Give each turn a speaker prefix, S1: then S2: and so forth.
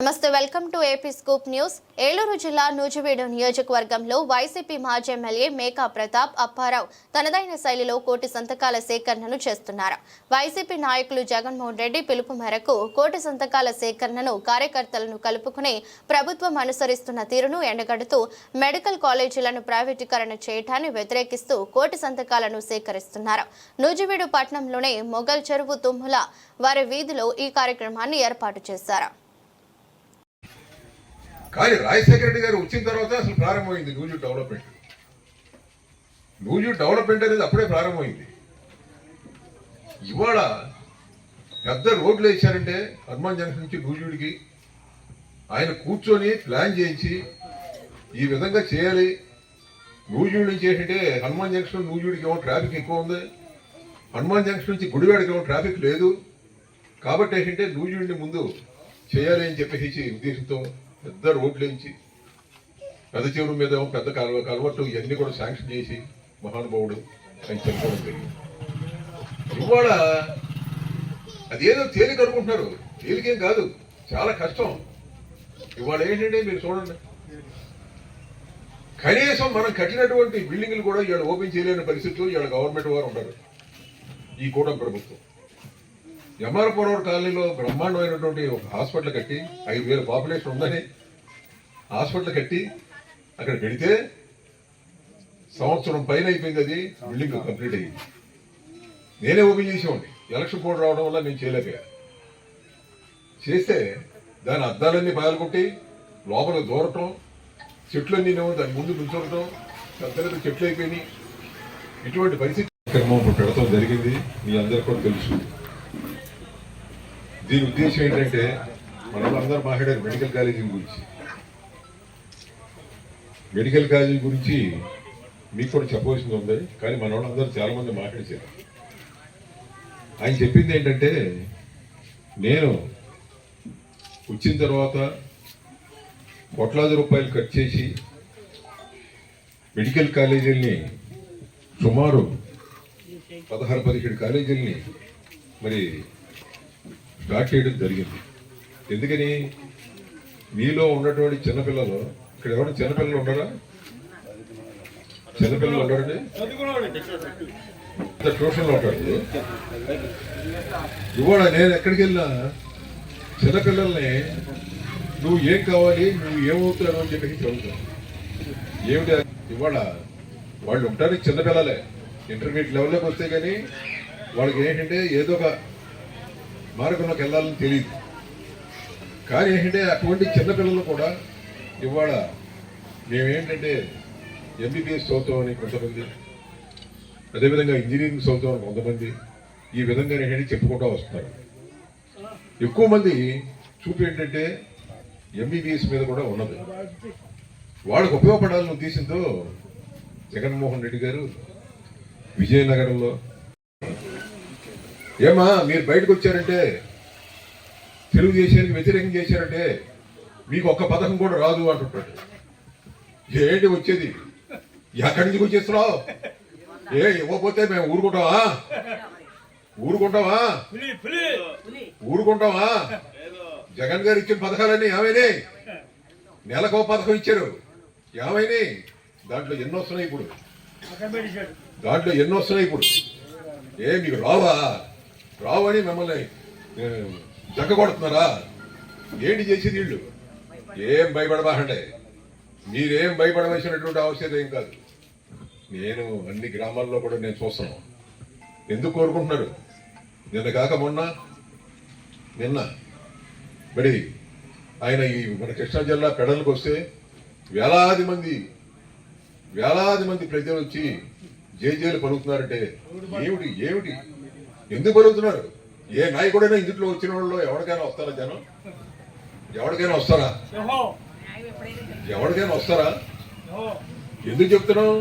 S1: నమస్తే welcome to AP scoop news Eluru జిల్లా నూజివీడు నియోజకవర్గంలో వైసీపీ మాజీ ఎమ్మెల్యే మేకా ప్రతాప్ అప్పారావు తనదైన శైలిలో కోటి సంతకాల సేకరణను చేస్తున్నారు. వైసీపీ నాయకులు జగన్మోహన్ రెడ్డి పిలుపు మేరకు కోటి సంతకాల సేకరణను కార్యకర్తలను కలుపుకుని ప్రభుత్వం అనుసరిస్తున్న తీరును ఎండగడుతూ మెడికల్ కాలేజీలను ప్రైవేటీకరణ చేయటాన్ని వ్యతిరేకిస్తూ కోటి సంతకాలను సేకరిస్తున్నారు. నూజివీడు పట్టణంలోనే మొగల్ చెరువు తుమ్ముల వారి వీధిలో ఈ కార్యక్రమాన్ని ఏర్పాటు చేశారు.
S2: కానీ రాజశేఖర రెడ్డి గారు వచ్చిన తర్వాత అసలు ప్రారంభమైంది నూజు డెవలప్మెంట్. నూజు డెవలప్మెంట్ అనేది అప్పుడే ప్రారంభమైంది. ఇవాళ పెద్ద రోడ్లు వేశారంటే హనుమాన్ జంక్షన్ నుంచి నూజుడికి ఆయన కూర్చొని ప్లాన్ చేయించి ఈ విధంగా చేయాలి. నూజుడి నుంచి ఏంటంటే హనుమాన్ జంక్షన్ నూజుడికి ఏమో ట్రాఫిక్ ఎక్కువ ఉంది. హనుమాన్ జంక్షన్ నుంచి గుడివాడికి ఏమో ట్రాఫిక్ లేదు. కాబట్టి ఏంటంటే నూజుడిని ముందు చేయాలి అని చెప్పేసి ఉద్దేశంతో పెద్ద రోడ్లు వేయించి పెద్ద చెరువు మీద పెద్ద కలవ కలవట్టు ఇవన్నీ కూడా శాంక్షన్ చేసి మహానుభావుడు ఆయన చెప్పుకోవడం జరిగింది. ఇవాళ అదేదో తేలిక అనుకుంటున్నారు. తేలికేం కాదు చాలా కష్టం. ఇవాళ ఏంటంటే మీరు చూడండి. కనీసం మనం కట్టినటువంటి బిల్డింగ్లు కూడా ఇవాళ ఓపెన్ చేయలేని పరిస్థితుల్లో ఇవాళ గవర్నమెంట్ వారు ఉన్నారు. ఈ కూటమి ప్రభుత్వం. ఎంఆర్ ఎంఆర్పురం కాలనీలో బ్రహ్మాండమైనటువంటి ఒక హాస్పిటల్ కట్టి ఐదు వేల పాపులేషన్ ఉందని హాస్పిటల్ కట్టి అక్కడ పెడితే సంవత్సరం పైన అయిపోయింది అది. బిల్డింగ్ కంప్లీట్ అయ్యింది. నేనే ఓపెన్ చేసేవాడిని. ఎలక్షన్ కోడ్ రావడం వల్ల నేను చేయలేకపోయా చేస్తే దాని అద్దాలన్నీ పగలగొట్టి లోపల దూరటం చెట్లన్నీ నేమో దాని ముందు నిల్చోవటం పెద్ద చెట్లు అయిపోయినాయి. ఇటువంటి పరిస్థితి క్రమం పెడతాం జరిగింది. మీ అందరికీ కూడా తెలుసు. దీని ఉద్దేశం ఏంటంటే మన వాళ్ళందరూ మాట్లాడారు మెడికల్ కాలేజీ గురించి. మెడికల్ కాలేజీ గురించి మీకు కూడా చెప్పవలసింది ఉంది కానీ మన వాళ్ళందరూ చాలామంది ఆయన చెప్పింది ఏంటంటే నేను వచ్చిన తర్వాత కోట్లాది రూపాయలు ఖర్చు చేసి మెడికల్ కాలేజీల్ని సుమారు పదహారు పదిహేడు కాలేజీల్ని మరి డ్రా చేయడం జరిగింది. ఎందుకని? మీలో ఉన్నటువంటి చిన్నపిల్లలు ఇక్కడ ఎవరు చిన్నపిల్లలు ఉండరా? చిన్నపిల్లలు ఉండరండి ఇంత ట్యూషన్లో ఉంటాడు ఇవాళ నేను ఎక్కడికి వెళ్ళినా చిన్నపిల్లల్ని నువ్వు ఏం కావాలి నువ్వు ఏమవుతావు అని చెప్పి చదువుతావు ఏమిటి? ఇవాళ వాళ్ళు ఉంటారు చిన్నపిల్లలే. ఇంటర్మీడియట్ లెవెల్లోకి వస్తే కానీ వాళ్ళకి ఏంటంటే ఏదో ఒక మార్గంలోకి వెళ్ళాలని తెలియదు. కానీ ఏంటంటే అటువంటి చిన్నపిల్లలు కూడా ఇవాళ మేమేంటంటే ఎంబీబీఎస్ చదువుతామని కొంతమంది అదేవిధంగా ఇంజనీరింగ్ చదువుతామని కొంతమంది ఈ విధంగా ఏంటంటే చెప్పుకుంటూ వస్తున్నారు. ఎక్కువ మంది చూపు ఏంటంటే ఎంబీబీఎస్ మీద కూడా ఉన్నది. వాళ్ళకు ఉపయోగపడాలని ఉద్దేశంతో జగన్మోహన్ రెడ్డి గారు విజయనగరంలో ఏమా మీరు బయటకు వచ్చారంటే తెలుగుదేశానికి వ్యతిరేకం చేశారంటే మీకు ఒక్క పథకం కూడా రాదు అంటుంటాడు. ఏంటి వచ్చేది? ఎక్కడి నుంచి వచ్చేస్తున్నావు? ఏ ఇవ్వకపోతే మేము ఊరుకుంటావా? ఊరుకుంటావా? ఊరుకుంటావా? జగన్ గారు ఇచ్చిన పథకాలన్నీ ఏమైనాయి? నెలకో పథకం ఇచ్చారు. ఏమైనాయి? దాంట్లో ఎన్ని వస్తున్నాయి ఇప్పుడు? దాంట్లో ఎన్ని వస్తున్నాయి ఇప్పుడు? ఏ మీకు రావా? రావని మిమ్మల్ని ఏ, జగ్గగొడుతున్నారా ఏంటి చేసేది వీళ్ళు? ఏం భయపడబాకండి. మీరేం భయపడవలసినటువంటి అవసరం ఏం కాదు. నేను అన్ని గ్రామాల్లో కూడా నేను చూస్తాను ఎందుకు కోరుకుంటున్నారు? నిన్న కాక మొన్న నిన్న. మరి ఆయన ఈ మన కృష్ణా జిల్లా పెడలకు వస్తే వేలాది మంది వేలాది మంది ప్రజలు వచ్చి జేజేలు పలుకుతున్నారంటే ఏమిటి ఏమిటి? ఎందుకు పలుకుతున్నారు ఏ నాయకుడైనా ఇందులో వచ్చిన వాళ్ళు ఎవరికైనా వస్తారా జనం? ఎవరికైనా వస్తారా? ఎవరికైనా వస్తారా? ఎందుకు చెప్తున్నావు?